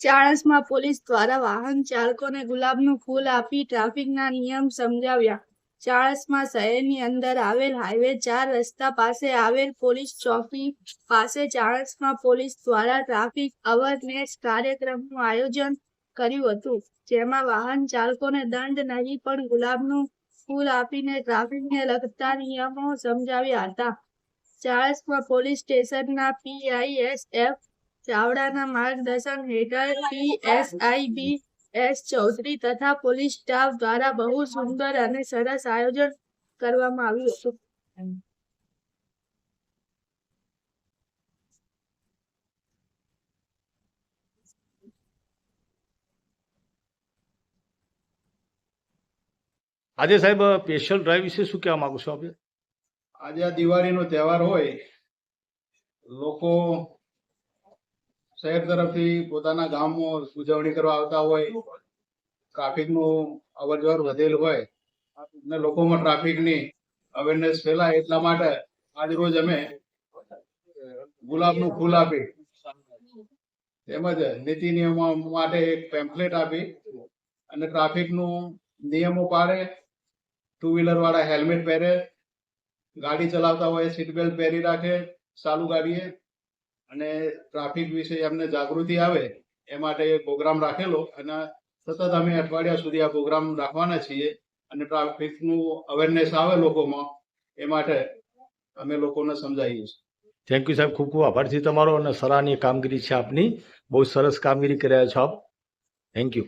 Chanasma police દ્વારા વાહન ચાલકોને ગુલાબનું ફૂલ આપી ટ્રાફિકના નિયમ સમજાવ્યા. ચાણસમાં શહેરની અંદર આવેલ હાઈવે ચાર રસ્તા પાસે આવેલ પોલીસ ચોકી પાસે ચાણસમાં પોલીસ દ્વારા ટ્રાફિક અવેરનેસ કાર્યક્રમનું આયોજન કર્યું હતું, જેમાં વાહન ચાલકોને દંડ નહીં પણ ગુલાબનું ફૂલ આપીને ટ્રાફિકને લગતા નિયમો સમજાવ્યા હતા. ચાળસમાં પોલીસ સ્ટેશનના પીઆઈએસએફ ચાવડાના માર્ગદર્શન હેઠળ પીએસઆઈબી એસ ચૌધરી તથા પોલીસ સ્ટાફ દ્વારા બહુ સુંદર અને સરસ આયોજન કરવામાં આવ્યું હતું. આજે સાહેબ સ્પેશિયલ ડ્રાઈવ વિશે શું કહેવા માંગુ છો આપણે આજે આ દિવાળીનો તહેવાર હોય લોકો શહેર તરફથી પોતાના ગામમાં ઉજવણી કરવા આવતા હોય ટ્રાફિકનું અવર જવર વધેલ હોય, અને લોકોમાં ટ્રાફિકની અવેરનેસ ફેલાય એટલા માટે આજ રોજ અમે ગુલાબનું ફૂલ આપી, તેમજ નીતિ નિયમો માટે એક પેમ્ફલેટ આપી, અને ટ્રાફિકનું નિયમો પાડે ટુ વ્હીલર વાળા હેલ્મેટ પહેરે, ગાડી ચલાવતા હોય સીટ બેલ્ટ પહેરી રાખે, ચાલુ ગાડીએ અને ટ્રાફિક વિશે એમને જાગૃતિ આવે એ માટે પ્રોગ્રામ રાખેલો અને સતત અમે અઠવાડિયા સુધી આ પ્રોગ્રામ રાખવાના છીએ અને ટ્રાફિકનું અવેરનેસ આવે લોકોમાં એ માટે અમે લોકોને સમજાવીએ છીએ. થેન્ક યુ સાહેબ. ખૂબ ખૂબ આભાર છે તમારો અને સરાહનીય કામગીરી છે આપની. બહુ સરસ કામગીરી કર્યા છો આપ. Thank you